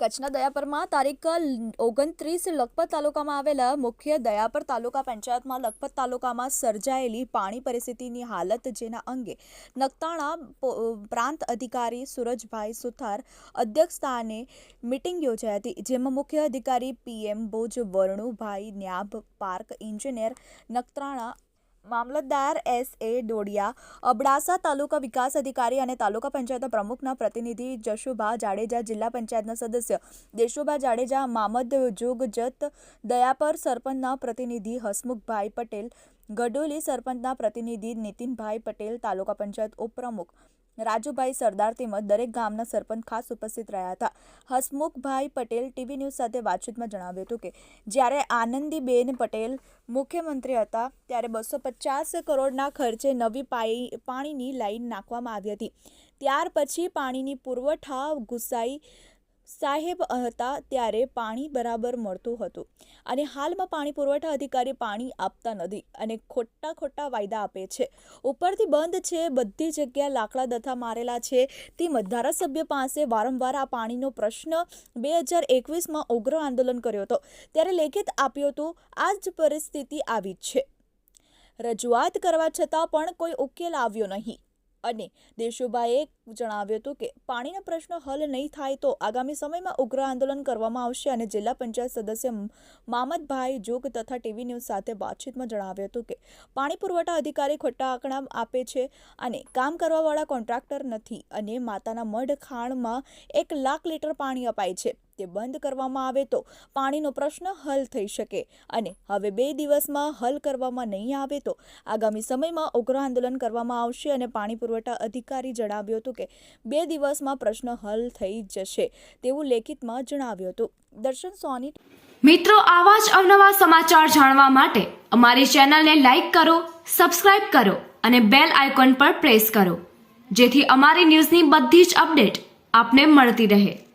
કચ્છના દયાપરમાં તારીખ ઓગણત્રીસ લખપત તાલુકામાં આવેલા મુખ્ય દયાપર તાલુકા પંચાયતમાં લખપત તાલુકામાં સર્જાયેલી પાણી પરિસ્થિતિની હાલત જેના અંગે નખતાણા પ્રાંત અધિકારી સુરજભાઈ સુથાર અધ્યક્ષસ્થાને મિટિંગ યોજાઈ હતી, જેમાં મુખ્ય અધિકારી પીએમ ભુજ, વરણુભાઈ ન્યાબ, પાર્ક એન્જિનિયર નખત્રાણા મામલતદાર એસ એ ડોડિયા, અબડાસા તાલુકા વિકાસ અધિકારી અને તાલુકા પંચાયતના પ્રમુખના પ્રતિનિધિ જશુભા જાડેજા, જિલ્લા પંચાયતના સદસ્ય દેશુભા જાડેજા, મામદ જુગજત દયાપર સરપંચના પ્રતિનિધિ હસમુખભાઈ પટેલ, ગડોલી સરપંચના પ્રતિનિધિ નીતિનભાઈ પટેલ, તાલુકા પંચાયત ઉપપ્રમુખ રાજુભાઈ સરદાર તેમજ દરેક ગામના સરપંચ ખાસ ઉપસ્થિત રહ્યા હતા. હસમુખભાઈ પટેલ ટીવી ન્યૂઝ સાથે વાતચીતમાં જણાવ્યું હતું કે જ્યારે આનંદીબેન પટેલ મુખ્યમંત્રી હતા, ત્યારે બસો પચાસ કરોડના ખર્ચે નવી પાઈ, પાણીની લાઈન નાખવામાં આવી હતી. ત્યાર પછી પાણીની પુરવઠા ગુસાઈ સાહેબ હતા ત્યારે પાણી બરાબર મળતું હતું અને હાલમાં પાણી પુરવઠા અધિકારી પાણી આપતા નથી અને ખોટા ખોટા વાયદા આપે છે. ઉપરથી બંધ છે, બધી જગ્યા લાકડા દથા મારેલા છે. તેમજ ધારાસભ્ય પાસે વારંવાર આ પાણીનો પ્રશ્ન બે હજાર એકવીસમાં ઉગ્ર આંદોલન કર્યો હતો. ત્યારે લેખિત આપ્યું હતું, આ જ પરિસ્થિતિ આવી છે. રજૂઆત કરવા છતાં પણ કોઈ ઉકેલ આવ્યો નહીં. અને દેશુભાઈએ જણાવ્યું હતું કે પાણીનો પ્રશ્ન હલ નહીં થાય તો આગામી સમયમાં ઉગ્ર આંદોલન કરવામાં આવશે અને જિલ્લા પંચાયત સદસ્ય મામદભાઈ જોગ તથા ટીવી ન્યૂઝ સાથે વાતચીતમાં જણાવ્યું હતું કે પાણી પુરવઠા અધિકારી ખોટા આંકડા આપે છે અને કામ કરવાવાળા કોન્ટ્રાક્ટર નથી અને માતાના મઢ ખાણમાં એક લાખ લીટર પાણી અપાય છે. તે બંધ કરવામાં આવે તો પાણીનો પ્રશ્ન હલ થઈ શકે. અને હવે બે દિવસમાં હલ કરવામાં નહીં આવે તો આગામી સમયમાં ઉગ્ર આંદોલન કરવામાં આવશે અને પાણી પુરવઠા અધિકારી જણાવ્યું હતું કે બે દિવસમાં પ્રશ્ન હલ થઈ જશે તેવું લેખિતમાં જણાવ્યું હતું. દર્શન સોની મિત્રો, આવા જ અવનવા સમાચાર જાણવા માટે અમારી ચેનલને લાઈક કરો, સબસ્ક્રાઇબ કરો અને બેલ આઇકોન પર પ્રેસ કરો, જેથી અમારી ન્યૂઝની બધી જ અપડેટ આપને મળતી રહે.